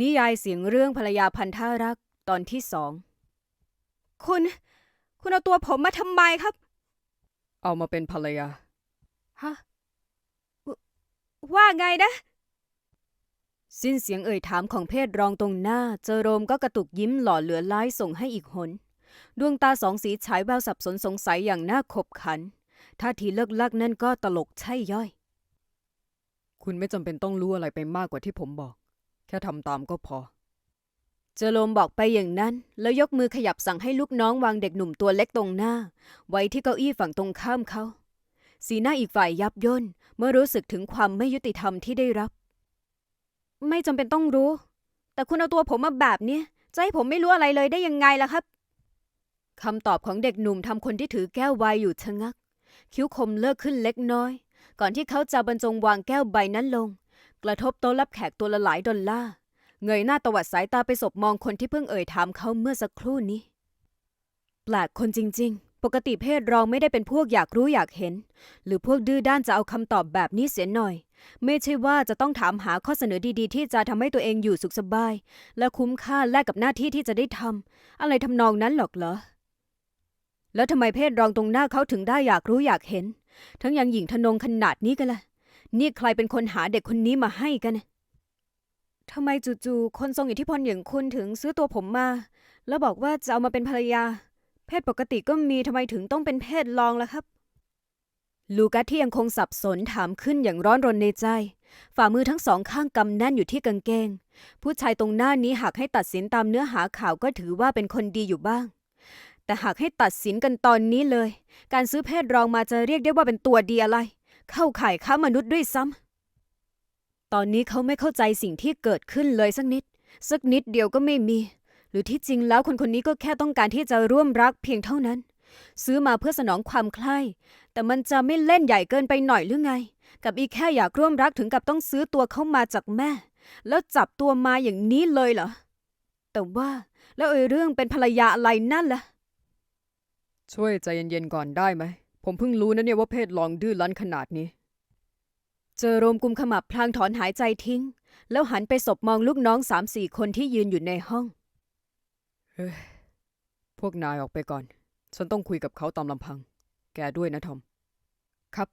นิยายเสียงเรื่องภรรยาพันธารักษ์ตอนที่สอง คุณ คุณเอาตัวผมมาทำไมครับ เอามาเป็นภรรยา ฮะวว่าไงนะ สิ้นเสียงเอ่ยถามของเพศรองตรงหน้า เจอโรมก็กระตุกยิ้มหล่อเหลือร้ายส่งให้อีกหน ดวงตาสองสีฉายแววสับสนสงสัยอย่างน่าขบขัน ท่าทีเลิกลักนั่นก็ตลกใช่ย่อย คุณไม่จำเป็นต้องรู้อะไรไปมากกว่าที่ผมบอก แค่ทำตามก็พอ เจอโรมบอกไปอย่างนั้น แล้วยกมือขยับสั่งให้ลูกน้องวางเด็กหนุ่มตัวเล็กตรงหน้า ไว้ที่เก้าอี้ฝั่งตรงข้ามเขา สีหน้าอีกฝ่ายยับย่นเมื่อรู้สึกถึงความไม่ยุติธรรมที่ได้รับ ไม่จำเป็นต้องรู้ แต่คุณเอาตัวผมมาแบบเนี้ยจะให้ผมไม่รู้อะไรเลยได้ยังไงล่ะครับคำตอบของเด็กหนุ่มทำคนที่ถือแก้วไวน์อยู่ชะงัก คิ้วคมเลิกขึ้นเล็กน้อย ก่อนที่เขาจะบรรจงวางแก้วใบนั้นลง กระทบโต๊ะรับแขกตัวละหลายดอลลาร์ เงยหน้าตวัดสายตาไปสบมองคนที่เพิ่งเอ่ยถามเขาเมื่อสักครู่นี้ แปลกคนจริง ๆ ปกติเพศรองไม่ได้เป็นพวกอยากรู้อยากเห็น หรือพวกดื้อด้านจะเอาคำตอบแบบนี้เสียหน่อย ไม่ใช่ว่าจะต้องถามหาข้อเสนอดีๆ ที่จะทำให้ตัวเองอยู่สุขสบาย และคุ้มค่าแลกกับหน้าที่ที่จะได้ทำอะไรทำนองนั้นหรอกเหรอ แล้วทำไมเพศรองตรงหน้าเขาถึงได้อยากรู้อยากเห็น ทั้งยังหญิงทนงขนาดนี้กันล่ะ นี่ใครเป็นคนหาเด็กคนนี้มาให้กัน ทำไมจู่ๆ คนทรงอิทธิพลอย่างคุณถึงซื้อตัวผมมา แล้วบอกว่าจะเอามาเป็นภรรยา เพศปกติก็มีทำไมถึงต้องเป็นเพศรองล่ะครับ ลูกัสที่ยังคงสับสนถามขึ้นอย่างร้อนรนในใจ ฝ่ามือทั้งสองข้างกำแน่นอยู่ที่กางเกง ผู้ชายตรงหน้านี้หากให้ตัดสินตามเนื้อหาข่าวก็ถือว่าเป็นคนดีอยู่บ้าง แต่หากให้ตัดสินกันตอนนี้เลย การซื้อเพศรองมาจะเรียกได้ว่าเป็นตัวดีอะไร เข้าข่ายค้ามนุษย์ด้วยซ้ำตอนนี้เขาไม่เข้าใจสิ่งที่เกิดขึ้นเลยสักนิด สักนิดเดียวก็ไม่มี หรือที่จริงแล้วคนคนนี้ก็แค่ต้องการที่จะร่วมรักเพียงเท่านั้น ซื้อมาเพื่อสนองความใคร่แต่มันจะไม่เล่นใหญ่เกินไปหน่อยหรือไง กับอีแค่อยากร่วมรักถึงกับต้องซื้อตัวเข้ามาจากแม่ แล้วจับตัวมาอย่างนี้เลยเหรอแต่ว่าแล้วไอ้เรื่องเป็นภรรยาอะไรนั่นล่ะ ช่วยใจเย็นๆก่อนได้ไหม ผมเพิ่งรู้นะเนี่ยว่าเพศลองดื้อรั้นขนาดนี้ เจอโรมกุมขมับพลางถอนหายใจทิ้ง แล้วหันไปสบมองลูกน้องสามสี่คนที่ยืนอยู่ในห้อง เฮ้พวกนายออกไปก่อน ฉันต้องคุยกับเขาตามลำพัง แกด้วยนะทอม ครับ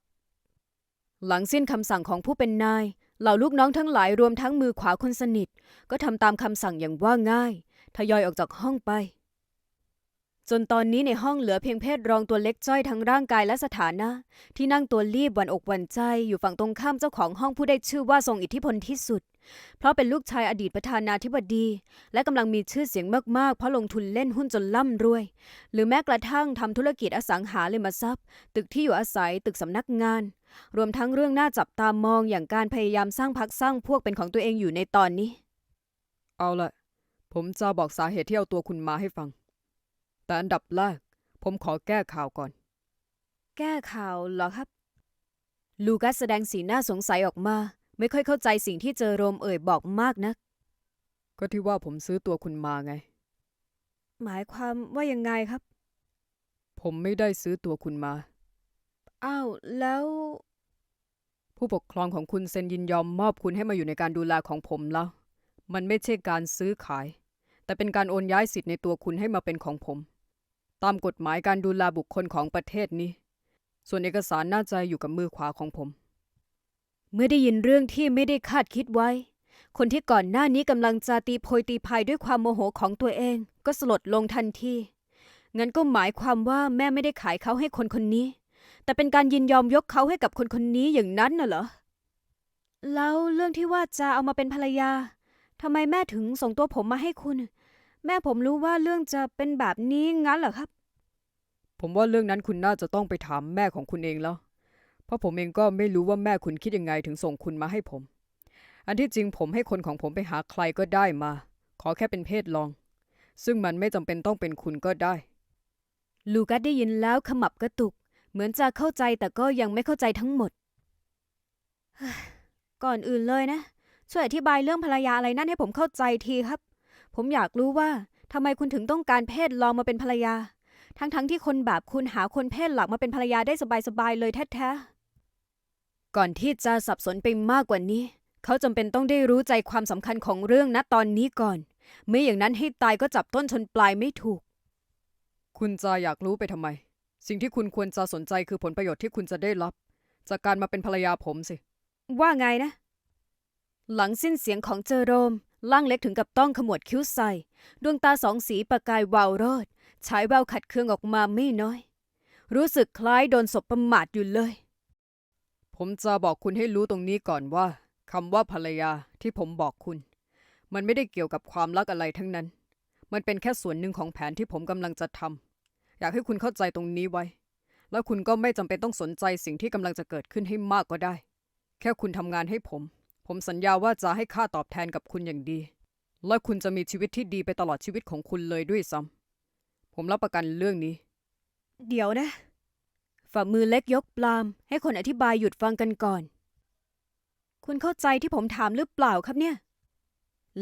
หลังสิ้นคำสั่งของผู้เป็นนาย เหล่าลูกน้องทั้งหลายรวมทั้งมือขวาคนสนิท ก็ทำตามคำสั่งอย่างว่าง่าย ทยอยออกจากห้องไป จนตอนนี้ในห้องเหลือเพียงเพศรองตัวเล็กจ้อยทั้งร่างกายและสถานะ ที่นั่งตัวรีบหวันอกหวันใจอยู่ฝั่งตรงข้ามเจ้าของห้องผู้ได้ชื่อว่าทรงอิทธิพลที่สุด เพราะเป็นลูกชายอดีตประธานาธิบดี และกำลังมีชื่อเสียงมากๆ เพราะลงทุนเล่นหุ้นจนร่ำรวย หรือแม้กระทั่งทำธุรกิจอสังหาริมทรัพย์ ตึกที่อยู่อาศัยตึกสำนักงาน รวมทั้งเรื่องน่าจับตามองอย่างการพยายามสร้างพักสร้างพวกเป็นของตัวเองอยู่ในตอนนี้ เอาละผมจะบอกสาเหตุที่เอาตัวคุณมาให้ฟัง แต่อันดับแรกผมขอแก้ข่าวก่อน แก้ข่าวเหรอครับ ลูกัสแสดงสีหน้าสงสัยออกมา ไม่ค่อยเข้าใจสิ่งที่เจอโรมเอ่ยบอกมากนัก ก็ที่ว่าผมซื้อตัวคุณมาไง หมายความว่ายังไงครับ ผมไม่ได้ซื้อตัวคุณมา อ้าว แล้ว ผู้ปกครองของคุณเซ็นยินยอมมอบคุณให้มาอยู่ในการดูแลของผมแล้ว มันไม่ใช่การซื้อขาย แต่เป็นการโอนย้ายสิทธิ์ในตัวคุณให้มาเป็นของผม ตามกฎหมายการดูแลบุคคลของประเทศนี้ ส่วนเอกสารน่าจะอยู่กับมือขวาของผม เมื่อได้ยินเรื่องที่ไม่ได้คาดคิดไว้ คนที่ก่อนหน้านี้กำลังจะตีโพยตีพายด้วยความโมโหของตัวเอง ก็สลดลงทันทีงั้นก็หมายความว่าแม่ไม่ได้ขายเขาให้คนคนนี้ แต่เป็นการยินยอมยกเขาให้กับคนคนนี้อย่างนั้นน่ะเหรอ แล้วเรื่องที่ว่าจะเอามาเป็นภรรยาทำไมแม่ถึงส่งตัวผมมาให้คุณ แม่ผมรู้ว่าเรื่องจะเป็นแบบนี้งั้นเหรอครับ ผมว่าเรื่องนั้นคุณน่าจะต้องไปถามแม่ของคุณเองแล้ว เพราะผมเองก็ไม่รู้ว่าแม่คุณคิดยังไงถึงส่งคุณมาให้ผม อันที่จริงผมให้คนของผมไปหาใครก็ได้มา ขอแค่เป็นเพศลอง ซึ่งมันไม่จำเป็นต้องเป็นคุณก็ได้ ลูกัสได้ยินแล้วขมับกระตุก เหมือนจะเข้าใจแต่ก็ยังไม่เข้าใจทั้งหมด ก่อนอื่นเลยนะ ช่วยอธิบายเรื่องภรรยาอะไรนั่นให้ผมเข้าใจทีครับ ผมอยากรู้ว่าทำไมคุณถึงต้องการเพศลองมาเป็นภรรยา ทั้งๆทที่คนแบบคุณหาคนเพศหลักมาเป็นภรรยาได้สบายๆเลยแท้ๆ ก่อนที่จะสับสนไปมากกว่านี้ เขาจำเป็นต้องได้รู้ใจความสำคัญของเรื่องณตอนนี้ก่อน ไม่อย่างนั้นให้ตายก็จับต้นชนปลายไม่ถูก คุณจะอยากรู้ไปทำไม สิ่งที่คุณควรจะสนใจคือผลประโยชน์ที่คุณจะได้รับ จากการมาเป็นภรรยาผมสิ ว่าไงนะ หลังสิ้นเสียงของเจอโรมล่างเล็กถึงกับต้องขมวดคิ้วใส่ ดวงตาสองสีประกายวาวโรด ฉายแววขัดเคืองออกมาไม่น้อย รู้สึกคล้ายโดนศพประมาทอยู่เลย ผมจะบอกคุณให้รู้ตรงนี้ก่อนว่าคำว่าภรรยาที่ผมบอกคุณ มันไม่ได้เกี่ยวกับความรักอะไรทั้งนั้น มันเป็นแค่ส่วนหนึ่งของแผนที่ผมกำลังจะทำอยากให้คุณเข้าใจตรงนี้ไว้ แล้วคุณก็ไม่จำเป็นต้องสนใจสิ่งที่กำลังจะเกิดขึ้นให้มากก็ได้ แค่คุณทำงานให้ผม ผมสัญญาว่าจะให้ค่าตอบแทนกับคุณอย่างดี และคุณจะมีชีวิตที่ดีไปตลอดชีวิตของคุณเลยด้วยซ้ำ ผมรับประกันเรื่องนี้ เดี๋ยวนะ ฝ่ามือเล็กยกปลาม ให้คนอธิบายหยุดฟังกันก่อน คุณเข้าใจที่ผมถามหรือเปล่าครับเนี่ย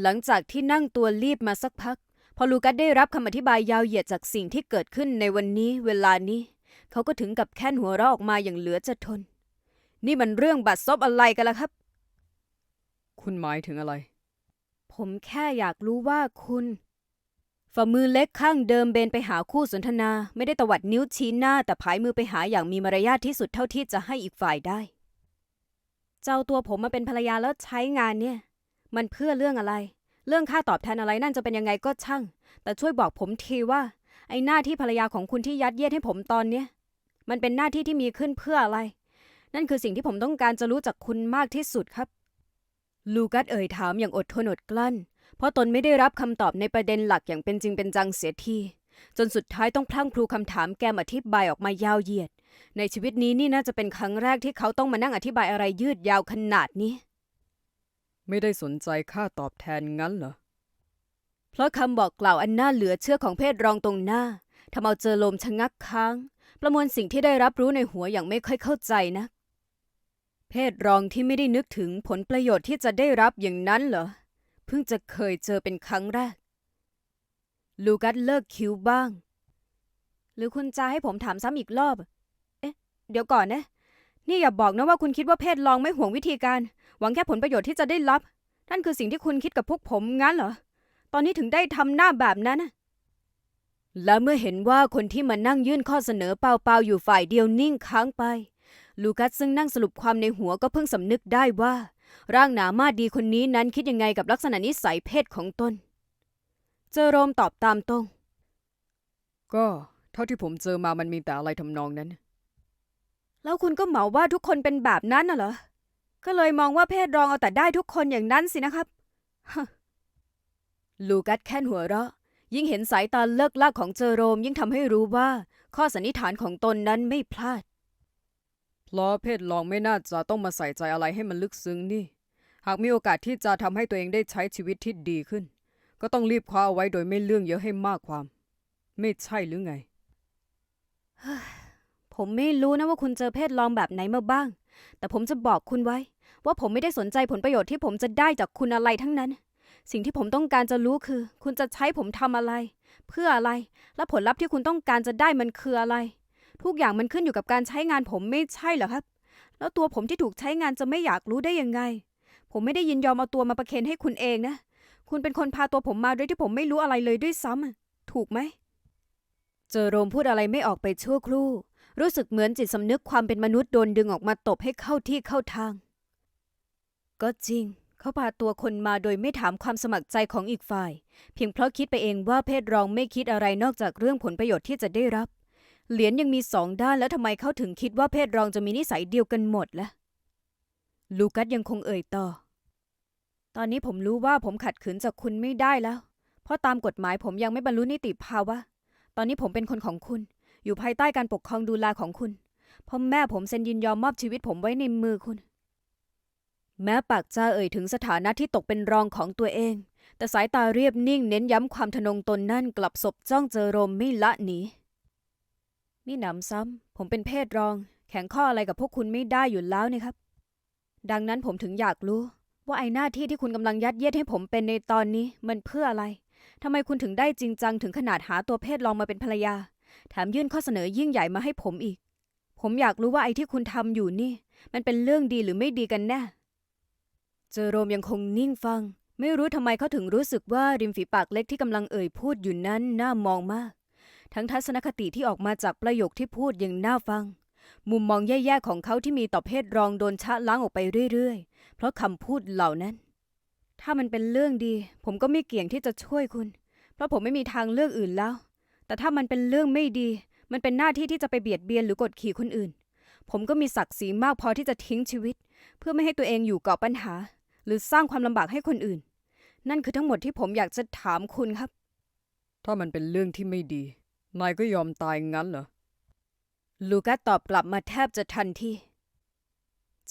หลังจากที่นั่งตัวรีบมาสักพัก พอลูกัสได้รับคำอธิบายยาวเหยียดจากสิ่งที่เกิดขึ้นในวันนี้เวลานี้ เขาก็ถึงกับแค่นหัวเราะออกมาอย่างเหลือจะทน นี่มันเรื่องบัตรซบอะไรกันล่ะครับ คุณหมายถึงอะไร ผมแค่อยากรู้ว่าคุณ ฝ่ามือเล็กข้างเดิมเบนไปหาคู่สนทนา ไม่ได้ตวัดนิ้วชี้หน้า แต่ผายมือไปหาอย่างมีมารยาทที่สุดเท่าที่จะให้อีกฝ่ายได้ เจ้าตัวผมมาเป็นภรรยาแล้วใช้งานเนี่ย มันเพื่อเรื่องอะไร เรื่องค่าตอบแทนอะไรนั่นจะเป็นยังไงก็ช่าง แต่ช่วยบอกผมทีว่า ไอ้หน้าที่ภรรยาของคุณที่ยัดเยียดให้ผมตอนเนี้ยมันเป็นหน้าที่ที่มีขึ้นเพื่ออะไร นั่นคือสิ่งที่ผมต้องการจะรู้จากคุณมากที่สุดครับ ลูกัสเอ่ยถามอย่างอดทนอดกลั้น เพราะตนไม่ได้รับคำตอบในประเด็นหลักอย่างเป็นจริงเป็นจังเสียทีจนสุดท้ายต้องพลั่งพลูคำถามแกมอธิบายออกมายาวเหยียด ในชีวิตนี้นี่น่าจะเป็นครั้งแรกที่เขาต้องมานั่งอธิบายอะไรยืดยาวขนาดนี้ ไม่ได้สนใจค่าตอบแทนงั้นเหรอ เพราะคำบอกกล่าวอันน่าเหลือเชื่อของเพศรองตรงหน้าทำเอาเจอลมชะงักค้าง ประมวลสิ่งที่ได้รับรู้ในหัวอย่างไม่ค่อยเข้าใจนะ เพศรองที่ไม่ได้นึกถึงผลประโยชน์ที่จะได้รับอย่างนั้นเหรอเพิ่งจะเคยเจอเป็นครั้งแรก ลูกัสเลิกคิ้วบ้าง หรือคุณจะให้ผมถามซ้ำอีกรอบ เอ๊ะ เดี๋ยวก่อนนะ นี่อย่าบอกนะว่าคุณคิดว่าเพศรองไม่ห่วงวิธีการ หวังแค่ผลประโยชน์ที่จะได้รับ นั่นคือสิ่งที่คุณคิดกับพวกผมงั้นเหรอ ตอนนี้ถึงได้ทำหน้าแบบนั้นนะและเมื่อเห็นว่าคนที่มานั่งยื่นข้อเสนอเปล่าๆอยู่ฝ่ายเดียวนิ่งค้างไป ลูกัสซึ่งนั่งสรุปความในหัวก็เพิ่งสำนึกได้ว่า ร่างหนามาดดีคนนี้นั้นคิดยังไงกับลักษณะนิสัยเพศของตนเจอโรมตอบตามตรง ก็เท่าที่ผมเจอมามันมีแต่อะไรทำนองนั้น แล้วคุณก็เหมาว่าทุกคนเป็นแบบนั้นน่ะเหรอ ก็เลยมองว่าเพศรองเอาแต่ได้ทุกคนอย่างนั้นสินะครับ ลูกัสแค่นหัวเราะ ยิ่งเห็นสายตาเลิกลากของเจอโรมยิ่งทำให้รู้ว่า ข้อสันนิษฐานของตนนั้นไม่พลาด เพราะเพศลองไม่น่าจะต้องมาใส่ใจอะไรให้มันลึกซึ้งนี่ หากมีโอกาสที่จะทำให้ตัวเองได้ใช้ชีวิตที่ดีขึ้น ก็ต้องรีบคว้าเอาไว้โดยไม่เรื่องเยอะให้มากความ ไม่ใช่หรือไง ผมไม่รู้นะว่าคุณเจอเพศลองแบบไหนมาบ้าง แต่ผมจะบอกคุณไว้ ว่าผมไม่ได้สนใจผลประโยชน์ที่ผมจะได้จากคุณอะไรทั้งนั้น สิ่งที่ผมต้องการจะรู้คือ คุณจะใช้ผมทำอะไร เพื่ออะไร และผลลัพธ์ที่คุณต้องการจะได้มันคืออะไร ทุกอย่างมันขึ้นอยู่กับการใช้งานผมไม่ใช่เหรอครับ แล้วตัวผมที่ถูกใช้งานจะไม่อยากรู้ได้ยังไง ผมไม่ได้ยินยอมเอาตัวมาประเคนให้คุณเองนะ คุณเป็นคนพาตัวผมมาโดยที่ผมไม่รู้อะไรเลยด้วยซ้ำถูกไหม เจอโรมพูดอะไรไม่ออกไปชั่วครู่ รู้สึกเหมือนจิตสำนึกความเป็นมนุษย์โดนดึงออกมาตบให้เข้าที่เข้าทาง ก็จริงเขาพาตัวคนมาโดยไม่ถามความสมัครใจของอีกฝ่าย เพียงเพราะคิดไปเองว่าเพศรองไม่คิดอะไรนอกจากเรื่องผลประโยชน์ที่จะได้รับ เหรียญยังมีสองด้านแล้วทำไมเขาถึงคิดว่าเพศรองจะมีนิสัยเดียวกันหมดล่ะ ลูกัสยังคงเอ่ยต่อ ตอนนี้ผมรู้ว่าผมขัดขืนจากคุณไม่ได้แล้ว เพราะตามกฎหมายผมยังไม่บรรลุนิติภาวะ ตอนนี้ผมเป็นคนของคุณ อยู่ภายใต้การปกครองดูแลของคุณพ่อแม่ผมเซ็นยินยอมมอบชีวิตผมไว้ในมือคุณ แม้ปากจะเอ่ยถึงสถานะที่ตกเป็นรองของตัวเอง แต่สายตาเรียบนิ่งเน้นย้ำความทะนงตนนั่นกลับศพจ้องเจอโรมไม่ละหนี มีหนำซ้ำ ผมเป็นเพศรอง แข่งข้ออะไรกับพวกคุณไม่ได้อยู่แล้วนี่ครับ ดังนั้นผมถึงอยากรู้ ว่าไอ้หน้าที่ที่คุณกำลังยัดเยียดให้ผมเป็นในตอนนี้มันเพื่ออะไรทำไมคุณถึงได้จริงจังถึงขนาดหาตัวเพศรองมาเป็นภรรยา แถมยื่นข้อเสนอยิ่งใหญ่มาให้ผมอีก ผมอยากรู้ว่าไอ้ที่คุณทำอยู่นี่ มันเป็นเรื่องดีหรือไม่ดีกันแน่ เจอโรมยังคงนิ่งฟัง ไม่รู้ทำไมเขาถึงรู้สึกว่าริมฝีปากเล็กที่กำลังเอ่ยพูดอยู่นั้นน่ามองมาก ทั้งทัศนคติที่ออกมาจากประโยคที่พูดยังน่าฟัง มุมมองแย่ๆของเขาที่มีต่อเพศรองโดนชะล้างออกไปเรื่อยๆ เพราะคำพูดเหล่านั้น ถ้ามันเป็นเรื่องดี ผมก็ไม่เกี่ยงที่จะช่วยคุณ เพราะผมไม่มีทางเลือกอื่นแล้ว แต่ถ้ามันเป็นเรื่องไม่ดี มันเป็นหน้าที่ที่จะไปเบียดเบียนหรือกดขี่คนอื่น ผมก็มีศักดิ์ศรีมากพอที่จะทิ้งชีวิต เพื่อไม่ให้ตัวเองอยู่กับปัญหา หรือสร้างความลำบากให้คนอื่น นั่นคือทั้งหมดที่ผมอยากจะถามคุณครับ ถ้ามันเป็นเรื่องที่ไม่ดี นายก็ยอมตายงั้นเหรอ ลูกัสตอบกลับมาแทบจะทันที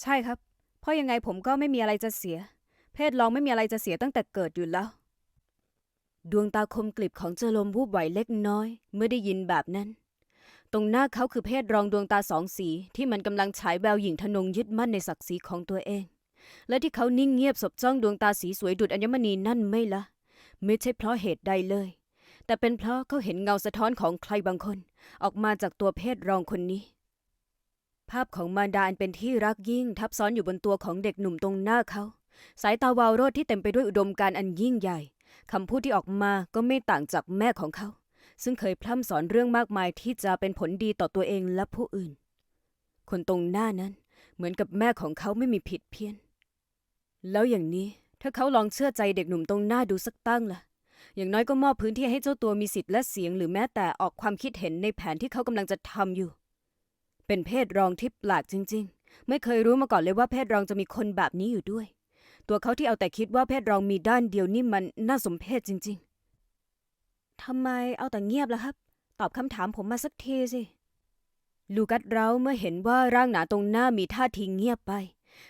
ใช่ครับ เพราะยังไงผมก็ไม่มีอะไรจะเสีย เพศลองไม่มีอะไรจะเสียตั้งแต่เกิดอยู่แล้ว ดวงตาคมกลิบของเจอลมวูบไหวเล็กน้อย เมื่อได้ยินแบบนั้น ตรงหน้าเขาคือเพศรองดวงตาสองสีที่มันกำลังฉายแววหญิงทนงยึดมั่นในศักดิ์ศรีของตัวเอง และที่เขานิ่งเงียบสบจ้องดวงตาสีสวยดุดอัญมณีนั่นไม่ละ ไม่ใช่เพราะเหตุใดเลย แต่เป็นเพราะเขาเห็นเงาสะท้อนของใครบางคน ออกมาจากตัวเพศรองคนนี้ ภาพของมารดาอันเป็นที่รักยิ่งทับซ้อนอยู่บนตัวของเด็กหนุ่มตรงหน้าเขา สายตาวาวโรดที่เต็มไปด้วยอุดมการณ์อันยิ่งใหญ่คำพูดที่ออกมาก็ไม่ต่างจากแม่ของเขา ซึ่งเคยพร่ำสอนเรื่องมากมายที่จะเป็นผลดีต่อตัวเองและผู้อื่น คนตรงหน้านั้นเหมือนกับแม่ของเขาไม่มีผิดเพี้ยน แล้วอย่างนี้ถ้าเขาลองเชื่อใจเด็กหนุ่มตรงหน้าดูสักตั้งล่ะ อย่างน้อยก็มอบพื้นที่ให้เจ้าตัวมีสิทธิ์และเสียงหรือแม้แต่ออกความคิดเห็นในแผนที่เขากำลังจะทำอยู่ เป็นเพศรองที่แปลกจริง ๆ ไม่เคยรู้มาก่อนเลยว่าเพศรองจะมีคนแบบนี้อยู่ด้วย ตัวเขาที่เอาแต่คิดว่าเพศรองมีด้านเดียวนี่มันน่าสมเพชจริง ๆทำไมเอาแต่เงียบล่ะครับ ตอบคำถามผมมาสักทีสิ ลูกัสเราเมื่อเห็นว่าร่างหนาตรงหน้ามีท่าทีเงียบไป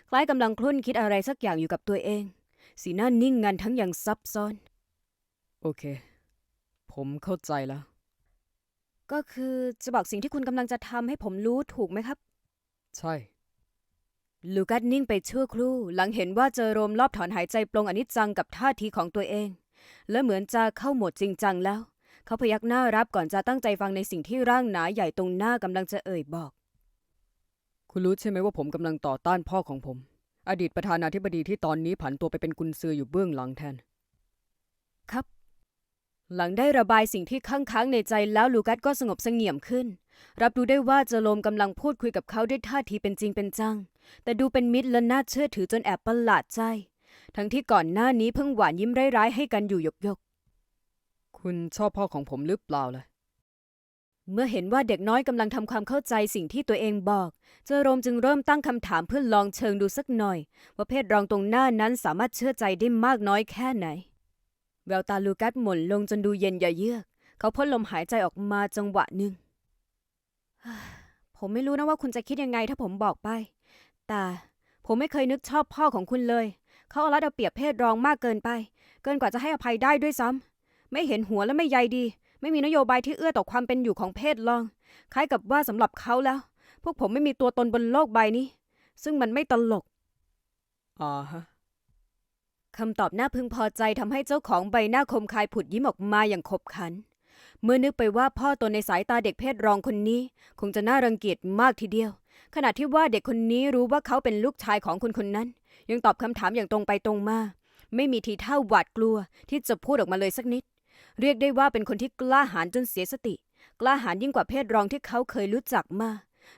คล้ายกำลังคลุ่นคิดอะไรสักอย่างอยู่กับตัวเอง สีหน้านิ่งงันทั้งอย่างซับซ้อน โอเค ผมเข้าใจแล้ว ก็คือจะบอกสิ่งที่คุณกำลังจะทำให้ผมรู้ถูกไหมครับ ใช่ ลูกัสนิ่งไปชั่วครู่หลังเห็นว่าเจอโรมรอบถอนหายใจปลงอนิจจังกับท่าทีของตัวเอง และเหมือนจะเข้าโหมดจริงจังแล้ว เขาพยักหน้ารับก่อนจะตั้งใจฟังในสิ่งที่ร่างหนาใหญ่ตรงหน้ากำลังจะเอ่ยบอก คุณรู้ใช่ไหมว่าผมกำลังต่อต้านพ่อของผม อดีตประธานาธิบดีที่ตอนนี้ผันตัวไปเป็นกุนซืออยู่เบื้องหลังแทน ครับ หลังได้ระบายสิ่งที่ค้างค้างในใจแล้วลูกัสก็สงบเสงี่ยมขึ้น รับรู้ได้ว่าเจอโรมกำลังพูดคุยกับเขาด้วยท่าทีเป็นจริงเป็นจัง แต่ดูเป็นมิตรและน่าเชื่อถือจนแอบประหลาดใจ ทั้งที่ก่อนหน้านี้เพิ่งหวานยิ้มร้ายๆให้กันอยู่หยกๆ คุณชอบพ่อของผมหรือเปล่าล่ะเมื่อเห็นว่าเด็กน้อยกำลังทำความเข้าใจสิ่งที่ตัวเองบอก เจอโรมจึงเริ่มตั้งคำถามเพื่อลองเชิงดูสักหน่อย ว่าเพศรองตรงหน้านั้นสามารถเชื่อใจได้มากน้อยแค่ไหน แววตาลูกัสหม่นลงจนดูเย็นอย่าเยือก เขาพ่นลมหายใจออกมาจังหวะหนึ่ง ผมไม่รู้นะว่าคุณจะคิดยังไงถ้าผมบอกไป แต่ผมไม่เคยนึกชอบพ่อของคุณเลย เขาเอารัดเอาเปรียบเพศรองมากเกินไป เกินกว่าจะให้อภัยได้ด้วยซ้ำไม่เห็นหัวและไม่ใยดี ไม่มีนโยบายที่เอื้อต่อความเป็นอยู่ของเพศลอง คล้ายกับว่าสำหรับเขาแล้ว พวกผมไม่มีตัวตนบนโลกใบนี้ ซึ่งมันไม่ตลก อ่าฮะ คำตอบน่าพึงพอใจทำให้เจ้าของใบหน้าคมคายผุดยิ้มออกมาอย่างขบขัน เมื่อนึกไปว่าพ่อตนในสายตาเด็กเพศรองคนนี้ คงจะน่ารังเกียจมากทีเดียว ขณะที่ว่าเด็กคนนี้รู้ว่าเขาเป็นลูกชายของคนคนนั้น ยังตอบคำถามอย่างตรงไปตรงมา ไม่มีทีท่าหวาดกลัวที่จะพูดออกมาเลยสักนิด เรียกได้ว่าเป็นคนที่กล้าหาญจนเสียสติ กล้าหาญยิ่งกว่าเพศรองที่เขาเคยรู้จักมา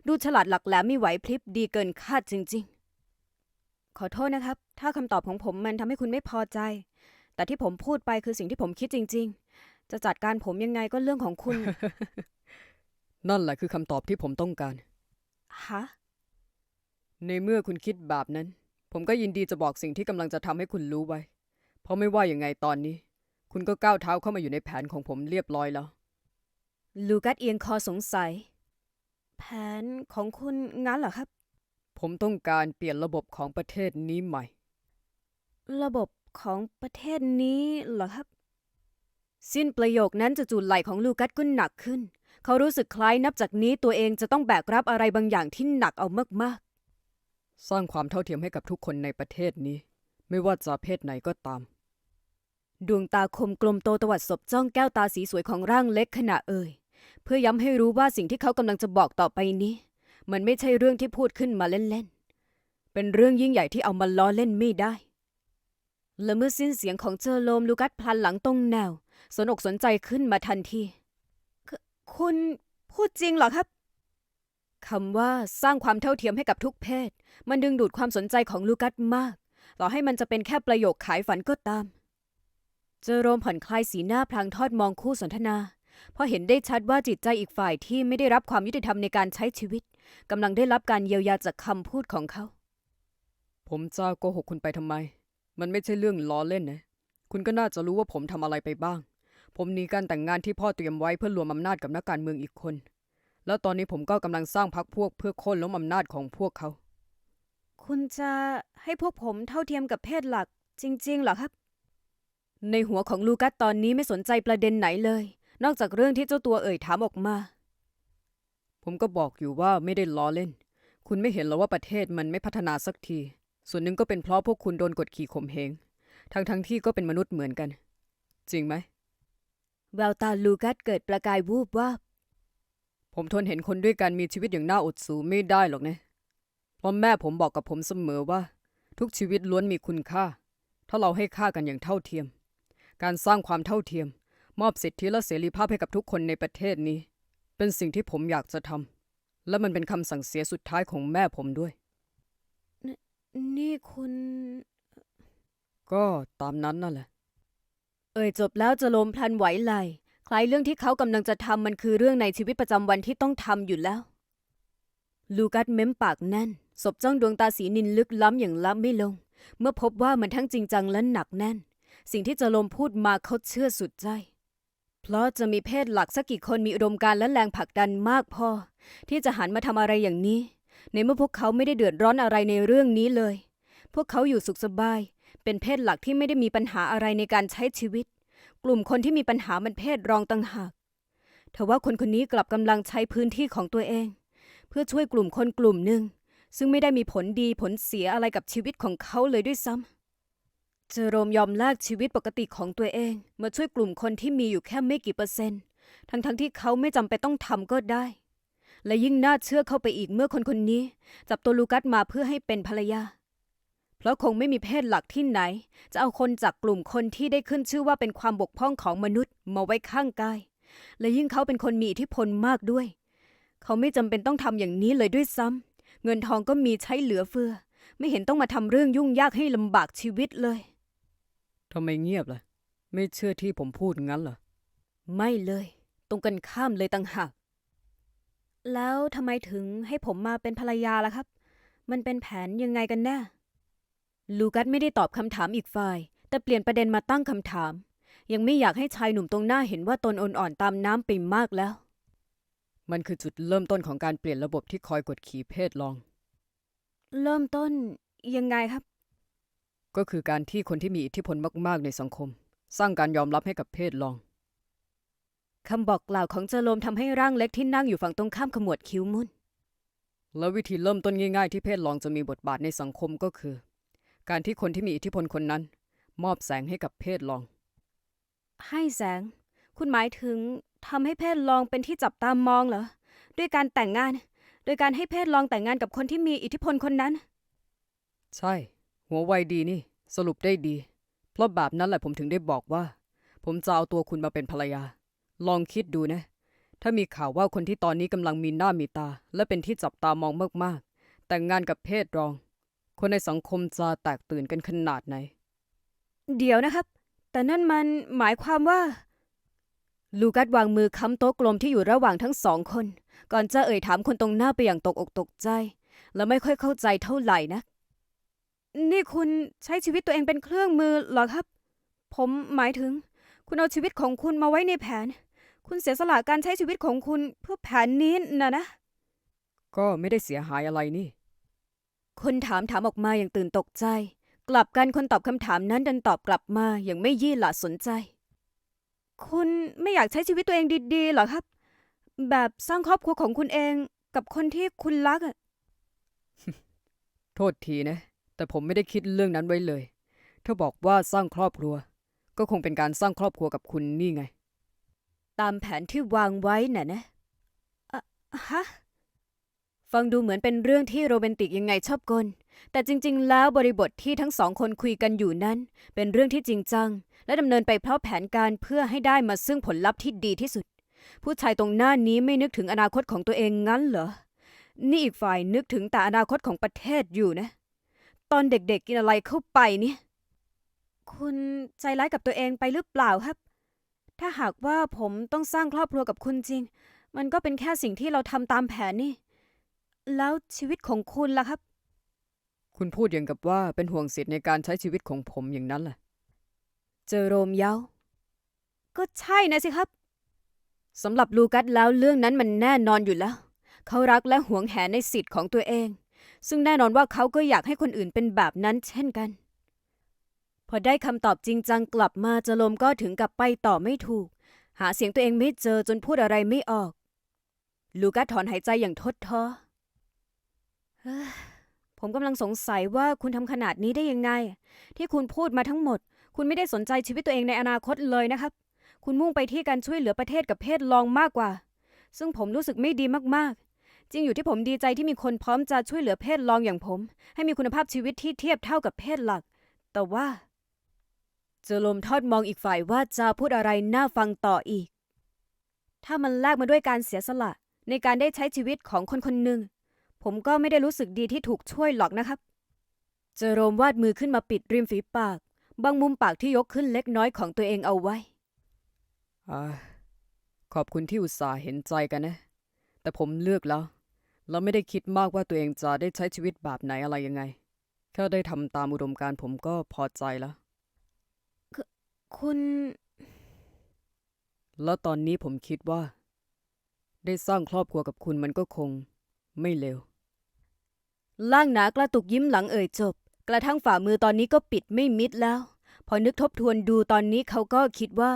ดูฉลาดหลักแหลมมีไหวพริบดีเกินคาดจริง ๆ ขอโทษนะครับ ถ้าคำตอบของผมมันทำให้คุณไม่พอใจ แต่ที่ผมพูดไปคือสิ่งที่ผมคิดจริง ๆ จะจัดการผมยังไงก็เรื่องของคุณ นั่นแหละคือคำตอบที่ผมต้องการ ฮะ ในเมื่อคุณคิดแบบนั้น ผมก็ยินดีจะบอกสิ่งที่กำลังจะทำให้คุณรู้ไว้ เพราะไม่ว่าอย่างไงตอนนี้ คุณก็ก้าวเท้าเข้ามาอยู่ในแผนของผมเรียบร้อยแล้ว ลูกัสเอียงคอสงสัย แผนของคุณงั้นเหรอครับ ผมต้องการเปลี่ยนระบบของประเทศนี้ใหม่ ระบบของประเทศนี้เหรอครับ สิ้นประโยคนั้นจู่ๆไหล่ของลูกัสก็หนักขึ้น เขารู้สึกคล้ายนับจากนี้ตัวเองจะต้องแบกรับอะไรบางอย่างที่หนักเอามากสร้างความเท่าเทียมให้กับทุกคนในประเทศนี้ ไม่ว่าจะเพศไหนก็ตามๆดวงตาคมกลมโตตวัดศพจ้องแก้วตาสีสวยของร่างเล็กขณะเอ่ยเพื่อย้ำให้รู้ว่าสิ่งที่เขากำลังจะบอกต่อไปนี้ มันไม่ใช่เรื่องที่พูดขึ้นมาเล่นๆ เป็นเรื่องยิ่งใหญ่ที่เอามาล้อเล่นไม่ได้ และเมื่อสิ้นเสียงของเจอโลมลูกัสพลันหลังตรงแนว สนอกสนใจขึ้นมาทันทีคคุณพูดจริงเหรอครับคำว่าสร้างความเท่าเทียมให้กับทุกเพศ มันดึงดูดความสนใจของลูกัสมาก ต่อให้มันจะเป็นแค่ประโยคขายฝันก็ตาม เจอโรมผ่อนคลายสีหน้าพลางทอดมองคู่สนทนา เพราะเห็นได้ชัดว่าจิตใจอีกฝ่ายที่ไม่ได้รับความยุติธรรมในการใช้ชีวิต กำลังได้รับการเยียวยาจากคำพูดของเขา ผมจะโกหกคุณไปทำไม มันไม่ใช่เรื่องล้อเล่นนะ คุณก็น่าจะรู้ว่าผมทำอะไรไปบ้าง ผมหนีการแต่งงานที่พ่อเตรียมไว้เพื่อรวมอำนาจกับนักการเมืองอีกคน แล้วตอนนี้ผมก็กำลังสร้างพรรคพวกเพื่อโค่นล้มอำนาจของพวกเขา คุณจะให้พวกผมเท่าเทียมกับเพศหลัก จริง ๆ เหรอครับ ในหัวของลูกัสตอนนี้ไม่สนใจประเด็นไหนเลย นอกจากเรื่องที่เจ้าตัวเอ่ยถามออกมา ผมก็บอกอยู่ว่าไม่ได้ล้อเล่น คุณไม่เห็นหรอว่าประเทศมันไม่พัฒนาสักที ส่วนหนึ่งก็เป็นเพราะพวกคุณโดนกดขี่ข่มเหง ทั้งทั้งๆที่ก็เป็นมนุษย์เหมือนกัน จริงไหม แววตาลูกัสเกิดประกายวูบว่าบผมทนเห็นคนด้วยกันมีชีวิตอย่างน่าอดสูไม่ได้หรอกนะ เพราะแม่ผมบอกกับผมเสมอว่า ทุกชีวิตล้วนมีคุณค่า ถ้าเราให้ค่ากันอย่างเท่าเทียม การสร้างความเท่าเทียม มอบสิทธิและเสรีภาพให้กับทุกคนในประเทศนี้ เป็นสิ่งที่ผมอยากจะทำและมันเป็นคำสั่งเสียสุดท้ายของแม่ผมด้วย นี่คุณ ก็ตามนั้นนั่นแหละ เอ่ยจบแล้วจะลมพลันไหวไหลคล้ายเรื่องที่เขากำลังจะทำมันคือเรื่องในชีวิตประจำวันที่ต้องทำอยู่แล้ว ลูกัสเม้มปากแน่น สบจ้องดวงตาสีนินลึกล้ำอย่างล้ำไม่ลง เมื่อพบว่ามันทั้งจริงจังและหนักแน่น สิ่งที่จะลมพูดมาเขาเชื่อสุดใจ เพราะจะมีเพศหลักสักกี่คนมีอุดมการณ์และแรงผลักดันมากพอ ที่จะหันมาทำอะไรอย่างนี้ ในเมื่อพวกเขาไม่ได้เดือดร้อนอะไรในเรื่องนี้เลย พวกเขาอยู่สุขสบาย เป็นเพศหลักที่ไม่ได้มีปัญหาอะไรในการใช้ชีวิต กลุ่มคนที่มีปัญหามันเพศรองต่างหากทว่าคนคนนี้กลับกำลังใช้พื้นที่ของตัวเอง เพื่อช่วยกลุ่มคนกลุ่มหนึ่งซึ่งไม่ได้มีผลดีผลเสียอะไรกับชีวิตของเขาเลยด้วยซ้ำ เจอโรมยอมแลกชีวิตปกติของตัวเอง มาช่วยกลุ่มคนที่มีอยู่แค่ไม่กี่เปอร์เซ็นต์ ทั้งๆทที่เขาไม่จำเป็นต้องทำก็ได้ และยิ่งน่าเชื่อเข้าไปอีกเมื่อคนคนนี้ จับตัวลูกัสมาเพื่อให้เป็นภรรยา เพราะคงไม่มีเพศหลักที่ไหน จะเอาคนจากกลุ่มคนที่ได้ขึ้นชื่อว่าเป็นความบกพร่องของมนุษย์มาไว้ข้างกาย และยิ่งเขาเป็นคนมีอิทธิพลมากด้วย เขาไม่จำเป็นต้องทำอย่างนี้เลยด้วยซ้ำเงินทองก็มีใช้เหลือเฟือ ไม่เห็นต้องมาทำเรื่องยุ่งยากให้ลำบากชีวิตเลย ทำไมเงียบล่ะ ไม่เชื่อที่ผมพูดงั้นเหรอ ไม่เลย ตรงกันข้ามเลยต่างหาก แล้วทำไมถึงให้ผมมาเป็นภรรยาล่ะครับ มันเป็นแผนยังไงกันแน่ ลูกัสไม่ได้ตอบคำถามอีกฝ่าย แต่เปลี่ยนประเด็นมาตั้งคำถาม ยังไม่อยากให้ชายหนุ่มตรงหน้าเห็นว่าตนอ่อนๆตามน้ำไปมากแล้ว มันคือจุดเริ่มต้นของการเปลี่ยนระบบที่คอยกดขี่เพศลอง เริ่มต้นยังไงครับ ก็คือการที่คนที่มีอิทธิพลมาก ๆ ในสังคม สร้างการยอมรับให้กับเพศลอง คำบอกกล่าวของเจอโลมทำให้ร่างเล็กที่นั่งอยู่ฝั่งตรงข้ามขมวดคิ้วมุ่นแล้ววิธีเริ่มต้นง่าย ๆ ที่เพศลองจะมีบทบาทในสังคมก็คือ การที่คนที่มีอิทธิพลคนนั้น มอบแสงให้กับเพศลอง ให้แสง คุณหมายถึงทำให้เพศลองเป็นที่จับตามองเหรอ ด้วยการแต่งงาน โดยการให้เพศลองแต่งงานกับคนที่มีอิทธิพลคนนั้น ใช่ หัวไวดีนี่ สรุปได้ดี เพราะแบบนั้นแหละผมถึงได้บอกว่า ผมจะเอาตัวคุณมาเป็นภรรยา ลองคิดดูนะ ถ้ามีข่าวว่าคนที่ตอนนี้กำลังมีหน้ามีตา และเป็นที่จับตามองมากๆ แต่งงานกับเพศรอง คนในสังคมจะแตกตื่นกันขนาดไหน เดี๋ยวนะครับ แต่นั่นมันหมายความว่า ลูกัสวางมือค้ำโต๊ะกลมที่อยู่ระหว่างทั้งสองคน ก่อนจะเอ่ยถามคนตรงหน้าไปอย่างตกอกตกใจ และไม่ค่อยเข้าใจเท่าไหร่นะ นี่คุณใช้ชีวิตตัวเองเป็นเครื่องมือเหรอครับ ผมหมายถึง คุณเอาชีวิตของคุณมาไว้ในแผน คุณเสียสละการใช้ชีวิตของคุณเพื่อแผนนี้นะนะ ก็ไม่ได้เสียหายอะไรนี่ คนถามถามออกมาอย่างตื่นตกใจ กลับกันคนตอบคำถามนั้นดันตอบกลับมาอย่างไม่ยี่หละสนใจ คุณไม่อยากใช้ชีวิตตัวเองดีๆเหรอครับ แบบสร้างครอบครัวของคุณเองกับคนที่คุณรักอะ โทษทีนะ แต่ผมไม่ได้คิดเรื่องนั้นไว้เลยถ้าบอกว่าสร้างครอบครัว ก็คงเป็นการสร้างครอบครัวกับคุณนี่ไง ตามแผนที่วางไว้น่ะนะอะฮะ ฟังดูเหมือนเป็นเรื่องที่โรแมนติกยังไงชอบกล แต่จริง ๆ แล้วบริบทที่ทั้งสองคนคุยกันอยู่นั้น เป็นเรื่องที่จริงจัง และดำเนินไปเพราะแผนการเพื่อให้ได้มาซึ่งผลลัพธ์ที่ดีที่สุด ผู้ชายตรงหน้านี้ไม่นึกถึงอนาคตของตัวเองงั้นเหรอ นี่อีกฝ่ายนึกถึงแต่อนาคตของประเทศอยู่นะ ตอนเด็กๆกินอะไรเข้าไปเนี่ย คุณใจร้ายกับตัวเองไปหรือเปล่าครับ ถ้าหากว่าผมต้องสร้างครอบครัวกับคุณจริง มันก็เป็นแค่สิ่งที่เราทำตามแผนนี่ แล้วชีวิตของคุณล่ะครับ คุณพูดอย่างกับว่าเป็นห่วงสิทธิ์ในการใช้ชีวิตของผมอย่างนั้นแหละเจอโรมเย้า ก็ใช่นะสิครับ สำหรับลูกัสแล้วเรื่องนั้นมันแน่นอนอยู่แล้ว เขารักและหวงแหนในสิทธิ์ของตัวเอง ซึ่งแน่นอนว่าเขาก็อยากให้คนอื่นเป็นแบบนั้นเช่นกัน พอได้คำตอบจริงจังกลับมาจอโรมก็ถึงกับไปต่อไม่ถูก หาเสียงตัวเองไม่เจอจนพูดอะไรไม่ออก ลูกัสถอนหายใจอย่างทดท้อเฮ้ยผมกำลังสงสัยว่าคุณทำขนาดนี้ได้ยังไง ที่คุณพูดมาทั้งหมด คุณไม่ได้สนใจชีวิตตัวเองในอนาคตเลยนะครับ คุณมุ่งไปที่การช่วยเหลือประเทศกับเพศลองมากกว่า ซึ่งผมรู้สึกไม่ดีมากๆ จริงอยู่ที่ผมดีใจที่มีคนพร้อมจะช่วยเหลือเพศลองอย่างผม ให้มีคุณภาพชีวิตที่เทียบเท่ากับเพศหลัก แต่ว่าเจอลมทอดมองอีกฝ่ายว่าจะพูดอะไรน่าฟังต่ออีก ถ้ามันแลกมาด้วยการเสียสละ ในการได้ใช้ชีวิตของคนคนหนึ่ง ผมก็ไม่ได้รู้สึกดีที่ถูกช่วยหรอกนะครับ เจอโรมวาดมือขึ้นมาปิดริมฝีปาก บางมุมปากที่ยกขึ้นเล็กน้อยของตัวเองเอาไว้อาขอบคุณที่อุตส่าห์เห็นใจกันนะ แต่ผมเลือกแล้ว แล้วไม่ได้คิดมากว่าตัวเองจะได้ใช้ชีวิตแบบไหนอะไรยังไง แค่ได้ทำตามอุดมการณ์ผมก็พอใจแล้ว คุณ แล้วตอนนี้ผมคิดว่า ได้สร้างครอบครัวกับคุณมันก็คง ไม่เลวล่างหนากระตุกยิ้มหลังเอ่ยจบ กระทั่งฝ่ามือตอนนี้ก็ปิดไม่มิดแล้ว พอนึกทบทวนดูตอนนี้เขาก็คิดว่า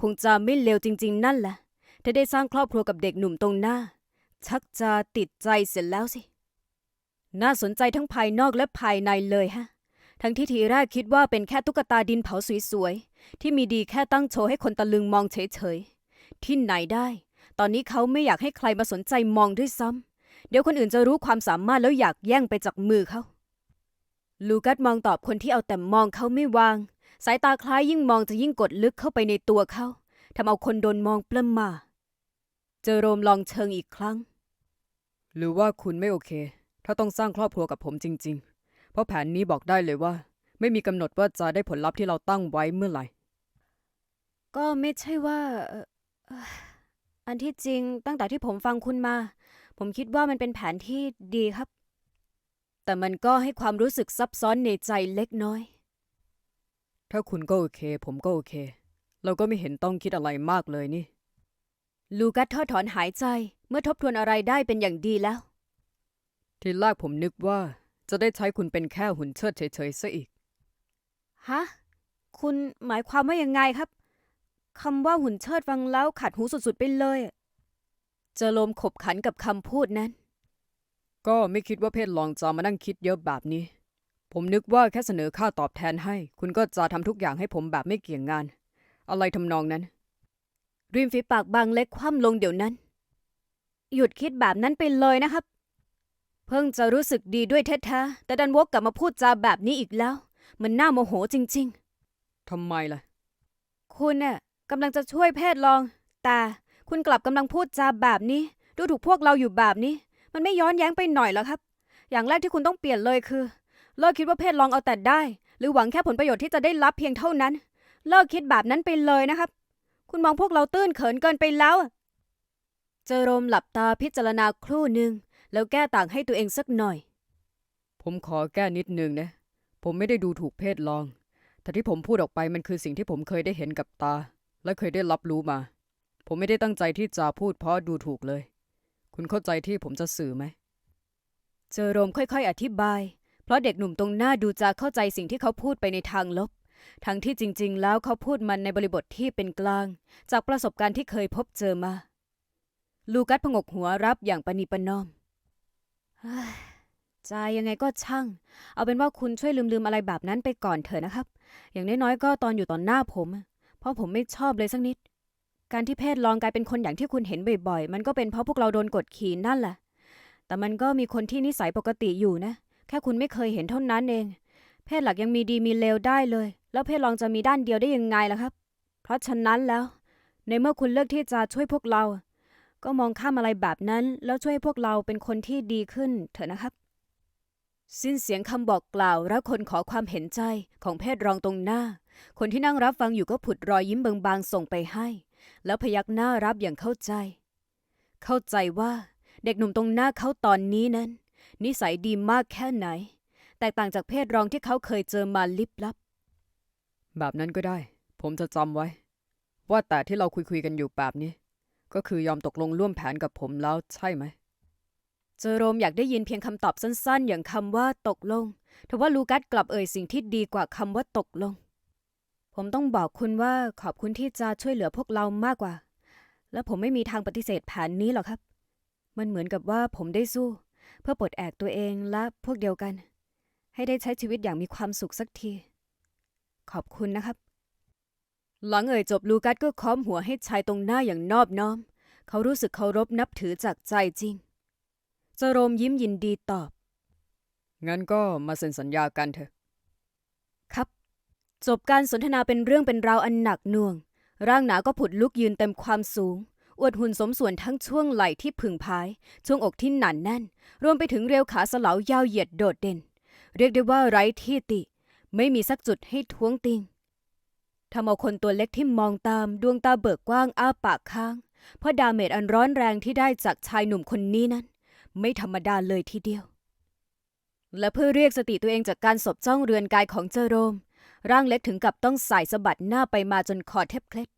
คงจะไม่เลวจริง ๆ นั่นแหละถ้าได้สร้างครอบครัวกับเด็กหนุ่มตรงหน้า ชักจะติดใจเสร็จแล้วสิ น่าสนใจทั้งภายนอกและภายในเลยฮะ ทั้งที่ทีแรกคิดว่าเป็นแค่ตุ๊กตาดินเผาสวยๆ ที่มีดีแค่ตั้งโชว์ให้คนตะลึงมองเฉยๆ ที่ไหนได้ ตอนนี้เขาไม่อยากให้ใครมาสนใจมองด้วยซ้ำ เดี๋ยวคนอื่นจะรู้ความสามารถแล้วอยากแย่งไปจากมือเขา ลูกัสมองตอบคนที่เอาแต่มองเขาไม่วาง สายตาคล้ายยิ่งมองจะยิ่งกดลึกเข้าไปในตัวเขาทำเอาคนโดนมองปล้ำมา เจอโรมลองเชิงอีกครั้ง หรือว่าคุณไม่โอเค ถ้าต้องสร้างครอบครัวกับผมจริง ๆ เพราะแผนนี้บอกได้เลยว่า ไม่มีกำหนดว่าจะได้ผลลัพธ์ที่เราตั้งไว้เมื่อไหร่ ก็ไม่ใช่ว่าเอ่อเอ่ออันที่จริงตั้งแต่ที่ผมฟังคุณมา ผมคิดว่ามันเป็นแผนที่ดีครับ แต่มันก็ให้ความรู้สึกซับซ้อนในใจเล็กน้อย ถ้าคุณก็โอเค ผมก็โอเค เราก็ไม่เห็นต้องคิดอะไรมากเลยนี่ ลูกัสทอดถอนหายใจเมื่อทบทวนอะไรได้เป็นอย่างดีแล้ว ทีแรกผมนึกว่าจะได้ใช้คุณเป็นแค่หุ่นเชิดเฉยๆซะอีก ฮะ คุณหมายความว่ายังไงครับ คำว่าหุ่นเชิดฟังแล้วขัดหูสุดๆไปเลยอะเจอลมขบขันกับคำพูดนั้น ก็ไม่คิดว่าเพศลองจะมานั่งคิดเยอะแบบนี้ ผมนึกว่าแค่เสนอค่าตอบแทนให้ คุณก็จะทำทุกอย่างให้ผมแบบไม่เกี่ยงงาน อะไรทำนองนั้น ริมฝีปากบางเล็กคว่ำลงเดี๋ยวนั้น หยุดคิดแบบนั้นไปเลยนะครับ เพิ่งจะรู้สึกดีด้วยแท้ๆ แต่ดันวกกลับมาพูดจาแบบนี้อีกแล้ว มันน่าโมโหจริง ทำไมล่ะ ๆ คุณน่ะกำลังจะช่วยเพศลอง แต่คุณกลับกำลังพูดจาแบบนี้ ดูถูกพวกเราอยู่แบบนี้ มันไม่ย้อนแย้งไปหน่อยเหรอครับ อย่างแรกที่คุณต้องเปลี่ยนเลยคือ เลิกคิดว่าเพศลองเอาแต่ได้ หรือหวังแค่ผลประโยชน์ที่จะได้รับเพียงเท่านั้น เลิกคิดแบบนั้นไปเลยนะครับ คุณมองพวกเราตื้นเขินเกินไปแล้วอะ เจอโรมหลับตาพิจารณาครู่หนึ่ง แล้วแก้ต่างให้ตัวเองสักหน่อย ผมขอแก้นิดนึงนะ ผมไม่ได้ดูถูกเพศลอง แต่ที่ผมพูดออกไปมันคือสิ่งที่ผมเคยได้เห็นกับตา และเคยได้รับรู้มา ผมไม่ได้ตั้งใจที่จะพูดเพราะดูถูกเลย คุณเข้าใจที่ผมจะสื่อไหม เจอโรมค่อย ๆ อธิบาย เพราะเด็กหนุ่มตรงหน้าดูจะเข้าใจสิ่งที่เขาพูดไปในทางลบ ทั้งที่จริง ๆ แล้วเขาพูดมันในบริบทที่เป็นกลาง จากประสบการณ์ที่เคยพบเจอมา ลูกัสพงกหัวรับอย่างปณีปนอมใจะยังไงก็ช่าง เอาเป็นว่าคุณช่วยลืมๆอะไรแบบนั้นไปก่อนเถอะนะครับ อย่างน้อยๆก็ตอนอยู่ต่อหน้าผม เพราะผมไม่ชอบเลยสักนิด การที่เพศลองกลายเป็นคนอย่างที่คุณเห็นบ่อยๆ มันก็เป็นเพราะพวกเราโดนกดขี่นั่นแหละ แต่มันก็มีคนที่นิสัยปกติอยู่นะ แค่คุณไม่เคยเห็นเท่านั้นเอง เพศหลักยังมีดีมีเลวได้เลย แล้วเพศรองจะมีด้านเดียวได้ยังไงล่ะครับ เพราะฉะนั้นแล้ว ในเมื่อคุณเลือกที่จะช่วยพวกเรา ก็มองข้ามอะไรแบบนั้น แล้วช่วยให้พวกเราเป็นคนที่ดีขึ้นเถอะนะครับ สิ้นเสียงคำบอกกล่าวและคนขอความเห็นใจของเพศรองตรงหน้า คนที่นั่งรับฟังอยู่ก็ผุดรอยยิ้มเบางๆส่งไปให้ แล้วพยักหน้ารับอย่างเข้าใจ เข้าใจว่าเด็กหนุ่มตรงหน้าเขาตอนนี้นั้น นิสัยดีมากแค่ไหน แตกต่างจากเพศรองที่เขาเคยเจอมาลิบลับ แบบนั้นก็ได้ ผมจะจำไว้ ว่าแต่ที่เราคุยๆกันอยู่แบบนี้ ก็คือยอมตกลงร่วมแผนกับผมแล้วใช่ไหม เจอโรมอยากได้ยินเพียงคำตอบสั้นๆ อย่างคำว่าตกลงทว่าลูกัสกลับเอ่ยสิ่งที่ดีกว่าคำว่าตกลง ผมต้องบอกคุณว่าขอบคุณที่จะช่วยเหลือพวกเรามากกว่า และผมไม่มีทางปฏิเสธแผนนี้หรอกครับ มันเหมือนกับว่าผมได้สู้ เพื่อปลดแอกตัวเองและพวกเดียวกัน ให้ได้ใช้ชีวิตอย่างมีความสุขสักที ขอบคุณนะครับ หลังเอ่ยจบลูกัสก็ค้อมหัวให้ชายตรงหน้าอย่างนอบน้อม เขารู้สึกเคารพนับถือจากใจจริงเจอโรมยิ้มยินดีตอบ งั้นก็มาเซ็นสัญญากันเถอะ ครับ จบการสนทนาเป็นเรื่องเป็นราวอันหนักหน่วง ร่างหนาก็ผุดลุกยืนเต็มความสูง อวดหุ่นสมส่วนทั้งช่วงไหล่ที่ผึ่งพาย ช่วงอกที่หนาแน่น รวมไปถึงเรียวขาสลาวยาวเหยียดโดดเด่น เรียกได้ว่าไร้ที่ติ ไม่มีสักจุดให้ท้วงติง ทำเอาคนตัวเล็กที่มองตามดวงตาเบิกกว้างอ้าปากค้าง เพราะดาเมจอันร้อนแรงที่ได้จากชายหนุ่มคนนี้นั้น ไม่ธรรมดาเลยทีเดียว และเพื่อเรียกสติตัวเองจากการสบจ้องเรือนกายของเจอโรม ร่างเล็กถึงกับต้องสายสะบัดหน้าไปมาจนคอแทบเคล็ด